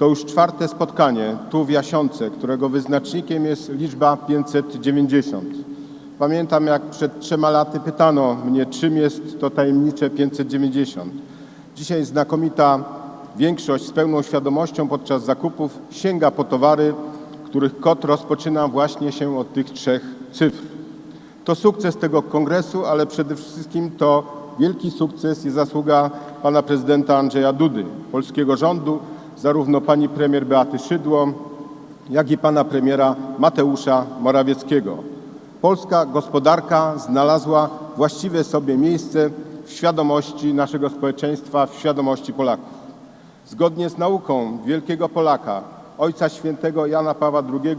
To już czwarte spotkanie tu w Jasiące, którego wyznacznikiem jest liczba 590. Pamiętam, jak przed trzema laty pytano mnie, czym jest to tajemnicze 590. Dzisiaj znakomita większość z pełną świadomością podczas zakupów sięga po towary, których kod rozpoczyna właśnie się od tych trzech cyfr. To sukces tego kongresu, ale przede wszystkim to wielki sukces i zasługa pana prezydenta Andrzeja Dudy, polskiego rządu, zarówno pani premier Beaty Szydło, jak i pana premiera Mateusza Morawieckiego. Polska gospodarka znalazła właściwe sobie miejsce w świadomości naszego społeczeństwa, w świadomości Polaków. Zgodnie z nauką wielkiego Polaka, Ojca Świętego Jana Pawła II,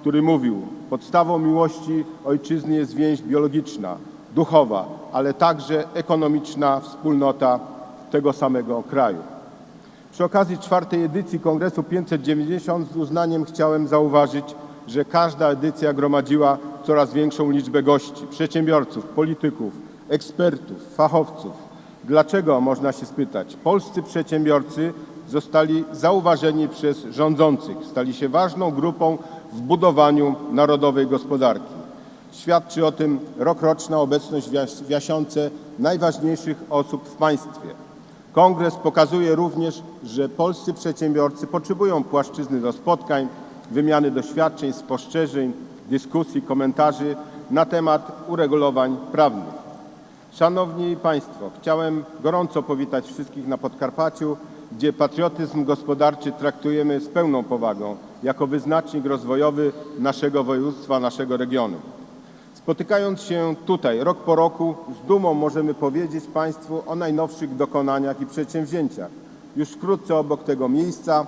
który mówił: Podstawą miłości ojczyzny jest więź biologiczna, duchowa, ale także ekonomiczna wspólnota tego samego kraju. Przy okazji czwartej edycji Kongresu 590 z uznaniem chciałem zauważyć, że każda edycja gromadziła coraz większą liczbę gości, przedsiębiorców, polityków, ekspertów, fachowców. Dlaczego, można się spytać, polscy przedsiębiorcy zostali zauważeni przez rządzących, stali się ważną grupą w budowaniu narodowej gospodarki. Świadczy o tym rokroczna obecność w Jas- w Jasiące najważniejszych osób w państwie. Kongres pokazuje również, że polscy przedsiębiorcy potrzebują płaszczyzny do spotkań, wymiany doświadczeń, spostrzeżeń, dyskusji, komentarzy na temat uregulowań prawnych. Szanowni Państwo, chciałem gorąco powitać wszystkich na Podkarpaciu, gdzie patriotyzm gospodarczy traktujemy z pełną powagą, jako wyznacznik rozwojowy naszego województwa, naszego regionu. Spotykając się tutaj rok po roku, z dumą możemy powiedzieć Państwu o najnowszych dokonaniach i przedsięwzięciach. Już wkrótce obok tego miejsca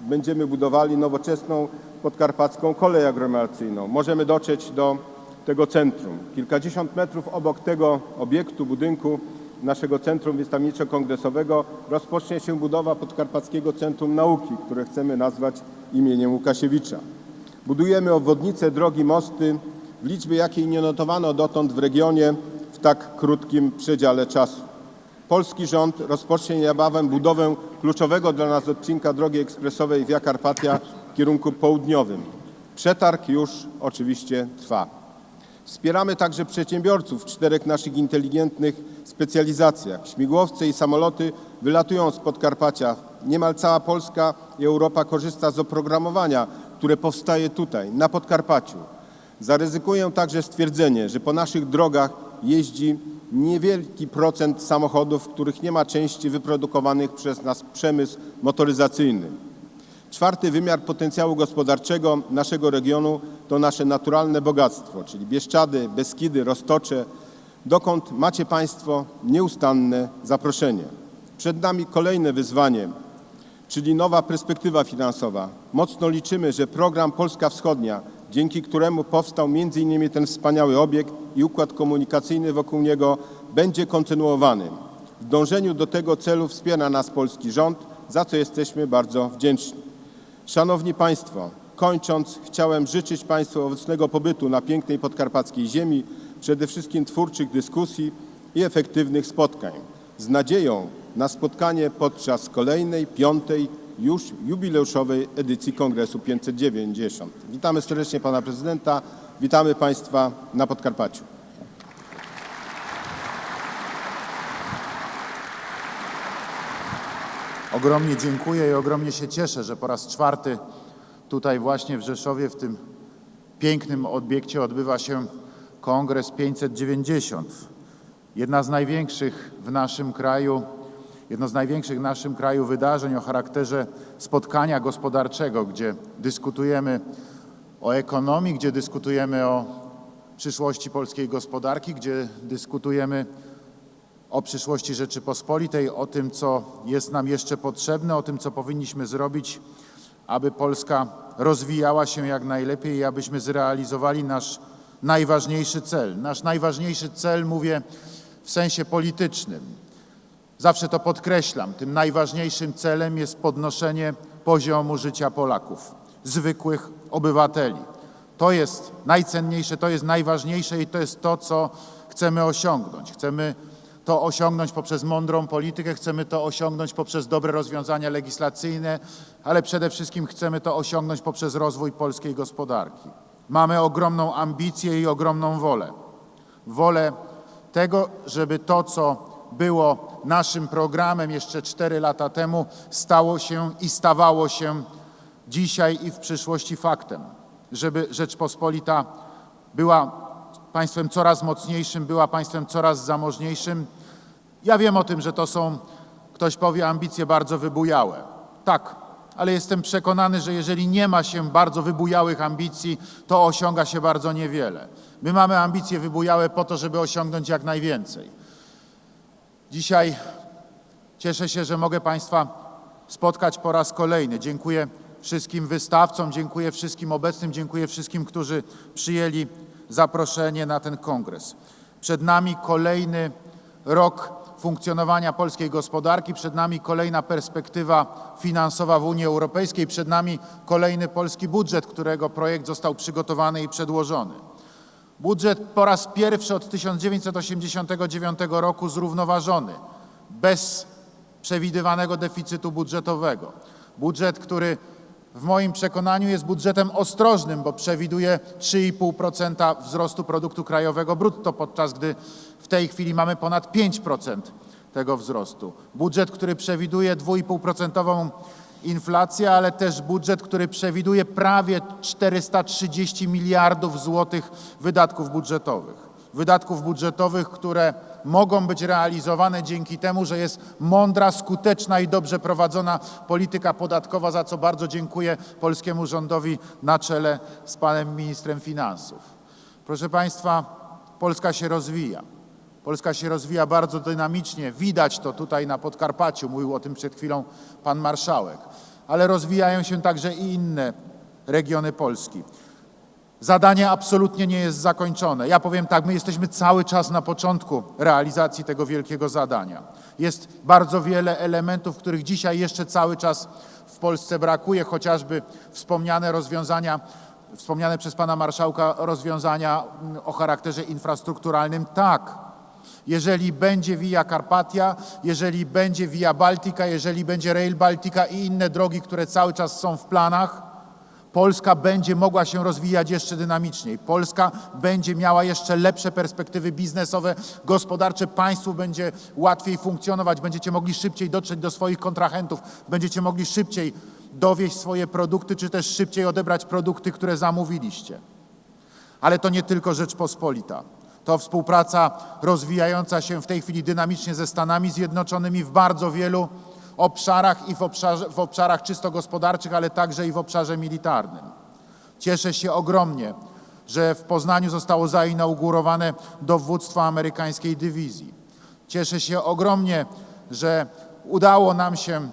będziemy budowali nowoczesną podkarpacką kolej aglomeracyjną. Możemy dotrzeć do tego centrum. Kilkadziesiąt metrów obok tego obiektu, budynku naszego Centrum Wystawniczo-Kongresowego rozpocznie się budowa Podkarpackiego Centrum Nauki, które chcemy nazwać imieniem Łukasiewicza. Budujemy obwodnice, drogi, mosty w liczbie, jakiej nie notowano dotąd w regionie w tak krótkim przedziale czasu. Polski rząd rozpocznie niebawem budowę kluczowego dla nas odcinka drogi ekspresowej Via Carpatia w kierunku południowym. Przetarg już oczywiście trwa. Wspieramy także przedsiębiorców w czterech naszych inteligentnych specjalizacjach. Śmigłowce i samoloty wylatują z Podkarpacia. Niemal cała Polska i Europa korzysta z oprogramowania, które powstaje tutaj, na Podkarpaciu. Zaryzykuję także stwierdzenie, że po naszych drogach jeździ niewielki procent samochodów, w których nie ma części wyprodukowanych przez nas przemysł motoryzacyjny. Czwarty wymiar potencjału gospodarczego naszego regionu to nasze naturalne bogactwo, czyli Bieszczady, Beskidy, Roztocze, dokąd macie Państwo nieustanne zaproszenie. Przed nami kolejne wyzwanie, czyli nowa perspektywa finansowa. Mocno liczymy, że program Polska Wschodnia, dzięki któremu powstał m.in. ten wspaniały obiekt i układ komunikacyjny wokół niego, będzie kontynuowany. W dążeniu do tego celu wspiera nas polski rząd, za co jesteśmy bardzo wdzięczni. Szanowni Państwo, kończąc, chciałem życzyć Państwu owocnego pobytu na pięknej podkarpackiej ziemi, przede wszystkim twórczych dyskusji i efektywnych spotkań. Z nadzieją na spotkanie podczas kolejnej, piątej, już jubileuszowej edycji Kongresu 590. Witamy serdecznie Pana Prezydenta, witamy Państwa na Podkarpaciu. Ogromnie dziękuję i ogromnie się cieszę, że po raz czwarty tutaj właśnie w Rzeszowie, w tym pięknym obiekcie odbywa się Kongres 590. Jedna z największych w naszym kraju, jedno z największych w naszym kraju wydarzeń o charakterze spotkania gospodarczego, gdzie dyskutujemy o ekonomii, gdzie dyskutujemy o przyszłości polskiej gospodarki, gdzie dyskutujemy o przyszłości Rzeczypospolitej, o tym, co jest nam jeszcze potrzebne, o tym, co powinniśmy zrobić, aby Polska rozwijała się jak najlepiej i abyśmy zrealizowali nasz najważniejszy cel. Nasz najważniejszy cel, mówię w sensie politycznym. Zawsze to podkreślam. Tym najważniejszym celem jest podnoszenie poziomu życia Polaków, zwykłych obywateli. To jest najcenniejsze, to jest najważniejsze i to jest to, co chcemy osiągnąć. Chcemy to osiągnąć poprzez mądrą politykę, chcemy to osiągnąć poprzez dobre rozwiązania legislacyjne, ale przede wszystkim chcemy to osiągnąć poprzez rozwój polskiej gospodarki. Mamy ogromną ambicję i ogromną wolę. Wolę tego, żeby to, co było naszym programem jeszcze 4 lata temu, stało się i stawało się dzisiaj i w przyszłości faktem. Żeby Rzeczpospolita była państwem coraz mocniejszym, była państwem coraz zamożniejszym. Ja wiem o tym, że to są, ktoś powie, ambicje bardzo wybujałe. Tak, ale jestem przekonany, że jeżeli nie ma się bardzo wybujałych ambicji, to osiąga się bardzo niewiele. My mamy ambicje wybujałe po to, żeby osiągnąć jak najwięcej. Dzisiaj cieszę się, że mogę Państwa spotkać po raz kolejny. Dziękuję wszystkim wystawcom, dziękuję wszystkim obecnym, dziękuję wszystkim, którzy przyjęli zaproszenie na ten kongres. Przed nami kolejny rok funkcjonowania polskiej gospodarki, przed nami kolejna perspektywa finansowa w Unii Europejskiej, przed nami kolejny polski budżet, którego projekt został przygotowany i przedłożony. Budżet po raz pierwszy od 1989 roku zrównoważony, bez przewidywanego deficytu budżetowego. Budżet, który w moim przekonaniu jest budżetem ostrożnym, bo przewiduje 3,5% wzrostu produktu krajowego brutto, podczas gdy w tej chwili mamy ponad 5% tego wzrostu. Budżet, który przewiduje 2,5% inflację, ale też budżet, który przewiduje prawie 430 miliardów złotych wydatków budżetowych. Wydatków budżetowych, które mogą być realizowane dzięki temu, że jest mądra, skuteczna i dobrze prowadzona polityka podatkowa, za co bardzo dziękuję polskiemu rządowi na czele z panem ministrem finansów. Proszę Państwa, Polska się rozwija. Polska się rozwija bardzo dynamicznie. Widać to tutaj na Podkarpaciu, mówił o tym przed chwilą pan marszałek. Ale rozwijają się także i inne regiony Polski. Zadanie absolutnie nie jest zakończone. Ja powiem tak, my jesteśmy cały czas na początku realizacji tego wielkiego zadania. Jest bardzo wiele elementów, których dzisiaj jeszcze cały czas w Polsce brakuje, chociażby wspomniane rozwiązania, wspomniane przez pana marszałka rozwiązania o charakterze infrastrukturalnym. Tak, jeżeli będzie Via Carpatia, jeżeli będzie Via Baltica, jeżeli będzie Rail Baltica i inne drogi, które cały czas są w planach, Polska będzie mogła się rozwijać jeszcze dynamiczniej. Polska będzie miała jeszcze lepsze perspektywy biznesowe, gospodarcze. Państwu będzie łatwiej funkcjonować. Będziecie mogli szybciej dotrzeć do swoich kontrahentów. Będziecie mogli szybciej dowieść swoje produkty, czy też szybciej odebrać produkty, które zamówiliście. Ale to nie tylko Rzeczpospolita. To współpraca rozwijająca się w tej chwili dynamicznie ze Stanami Zjednoczonymi w bardzo wielu obszarach i w, obszarze, w obszarach czysto gospodarczych, ale także i w obszarze militarnym. Cieszę się ogromnie, że w Poznaniu zostało zainaugurowane dowództwo amerykańskiej dywizji. Cieszę się ogromnie, że udało nam się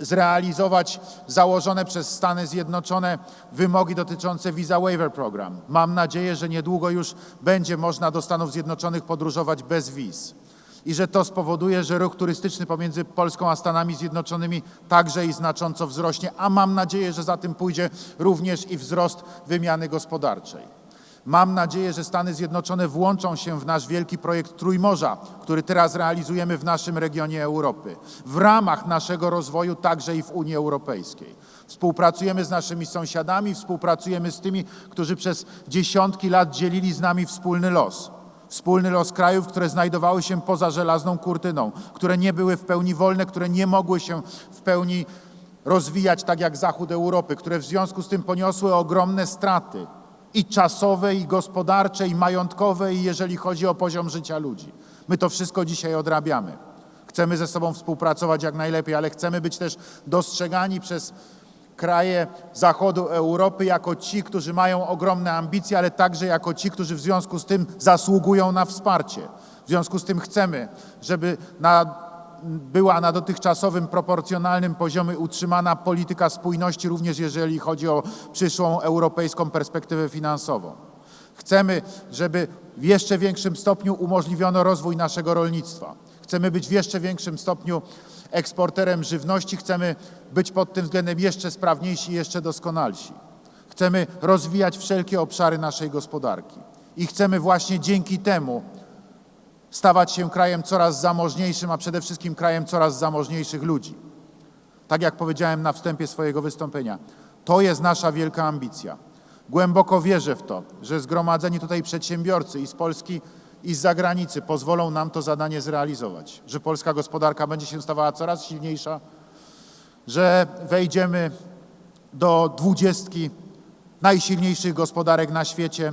zrealizować założone przez Stany Zjednoczone wymogi dotyczące Visa Waiver Program. Mam nadzieję, że niedługo już będzie można do Stanów Zjednoczonych podróżować bez wiz i że to spowoduje, że ruch turystyczny pomiędzy Polską a Stanami Zjednoczonymi także i znacząco wzrośnie, a mam nadzieję, że za tym pójdzie również i wzrost wymiany gospodarczej. Mam nadzieję, że Stany Zjednoczone włączą się w nasz wielki projekt Trójmorza, który teraz realizujemy w naszym regionie Europy, w ramach naszego rozwoju także i w Unii Europejskiej. Współpracujemy z naszymi sąsiadami, współpracujemy z tymi, którzy przez dziesiątki lat dzielili z nami wspólny los. Wspólny los krajów, które znajdowały się poza żelazną kurtyną, które nie były w pełni wolne, które nie mogły się w pełni rozwijać tak jak Zachód Europy, które w związku z tym poniosły ogromne straty i czasowe, i gospodarcze, i majątkowe, i jeżeli chodzi o poziom życia ludzi. My to wszystko dzisiaj odrabiamy. Chcemy ze sobą współpracować jak najlepiej, ale chcemy być też dostrzegani przez kraje zachodu Europy jako ci, którzy mają ogromne ambicje, ale także jako ci, którzy w związku z tym zasługują na wsparcie. W związku z tym chcemy, żeby na, była na dotychczasowym proporcjonalnym poziomie utrzymana polityka spójności, również jeżeli chodzi o przyszłą europejską perspektywę finansową. Chcemy, żeby w jeszcze większym stopniu umożliwiono rozwój naszego rolnictwa. Chcemy być w jeszcze większym stopniu eksporterem żywności, chcemy być pod tym względem jeszcze sprawniejsi, jeszcze doskonalsi. Chcemy rozwijać wszelkie obszary naszej gospodarki i chcemy właśnie dzięki temu stawać się krajem coraz zamożniejszym, a przede wszystkim krajem coraz zamożniejszych ludzi. Tak jak powiedziałem na wstępie swojego wystąpienia, to jest nasza wielka ambicja. Głęboko wierzę w to, że zgromadzeni tutaj przedsiębiorcy i z Polski, i z zagranicy pozwolą nam to zadanie zrealizować, że polska gospodarka będzie się stawała coraz silniejsza, że wejdziemy do dwudziestki najsilniejszych gospodarek na świecie,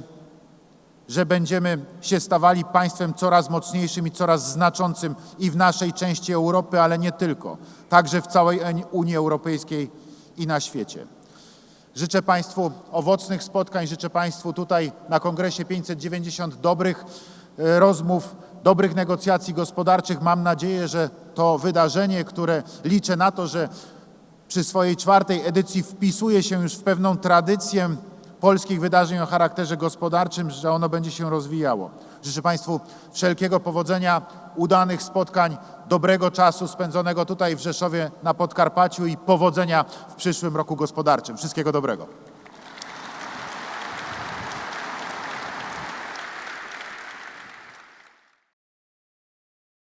że będziemy się stawali państwem coraz mocniejszym i coraz znaczącym i w naszej części Europy, ale nie tylko, także w całej Unii Europejskiej i na świecie. Życzę Państwu owocnych spotkań, życzę Państwu tutaj na Kongresie 590 dobrych e, rozmów, dobrych negocjacji gospodarczych. Mam nadzieję, że to wydarzenie, które liczę na to, że przy swojej czwartej edycji wpisuje się już w pewną tradycję polskich wydarzeń o charakterze gospodarczym, że ono będzie się rozwijało. Życzę Państwu wszelkiego powodzenia, udanych spotkań, dobrego czasu spędzonego tutaj w Rzeszowie na Podkarpaciu i powodzenia w przyszłym roku gospodarczym. Wszystkiego dobrego.